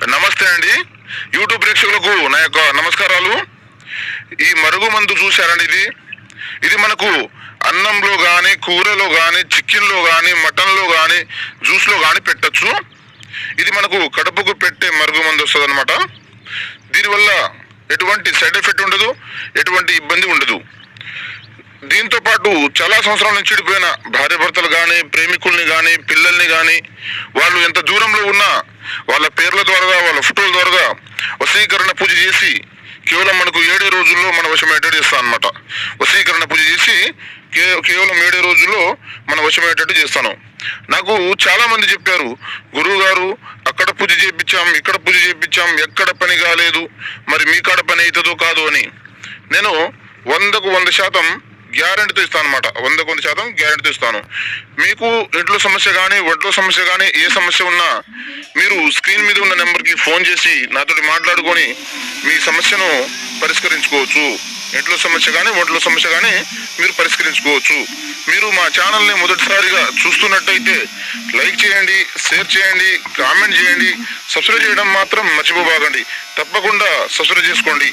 నమస్తే అండి. యూట్యూబ్ ప్రేక్షకులకు నా యొక్క నమస్కారాలు. ఈ మరుగు మందు చూశారండి ఇది. ఇది మనకు అన్నంలో కానీ కూరలో కానీ చికెన్లో కానీ మటన్లో కానీ జ్యూస్లో కానీ పెట్టచ్చు. ఇది మనకు కడుపుకు పెట్టే మరుగు మందు వస్తుంది అనమాట దీనివల్ల ఎటువంటి సైడ్ ఎఫెక్ట్ ఉండదు ఎటువంటి ఇబ్బంది ఉండదు. దీంతో పాటు చాలా సంవత్సరాల నుంచి చెడిపోయిన భార్య భర్తలు కానీ ప్రేమికుల్ని కానీ పిల్లల్ని కానీ వాళ్ళు ఎంత దూరంలో ఉన్నా వాళ్ళ పేర్ల ద్వారా వాళ్ళ ఫోటోల ద్వారా వసీకరణ పూజ చేసి కేవలం మనకు ఏడే రోజుల్లో మన వశమయ్యేటట్టు చేస్తాను అనమాట వసీకరణ పూజ చేసి కే కేవలం ఏడే రోజుల్లో మన వశమయ్యేటట్టు చేస్తాను. నాకు చాలామంది చెప్పారు గురువు గారు అక్కడ పూజ చేయించాం ఇక్కడ పూజ చేయించాం ఎక్కడ పని కాలేదు మరి మీ కాడ పని అవుతుందో కాదు అని. నేను వందకు వంద శాతం గ్యారంటీతో ఇస్తాను అనమాట వంద వంద శాతం గ్యారంటీతో ఇస్తాను. మీకు ఇంట్లో సమస్య కానీ ఒంట్లో సమస్య కానీ ఏ సమస్య ఉన్నా మీరు స్క్రీన్ మీద ఉన్న నెంబర్కి ఫోన్ చేసి నాతోటి మాట్లాడుకొని మీ సమస్యను పరిష్కరించుకోవచ్చు. ఇంట్లో సమస్య కానీ ఒంట్లో సమస్య కానీ మీరు పరిష్కరించుకోవచ్చు. మీరు మా ఛానల్ని మొదటిసారిగా చూస్తున్నట్టయితే లైక్ చేయండి షేర్ చేయండి కామెంట్ చేయండి. సబ్స్క్రైబ్ చేయడం మాత్రం మర్చిపోబాగండి తప్పకుండా సబ్స్క్రైబ్ చేసుకోండి.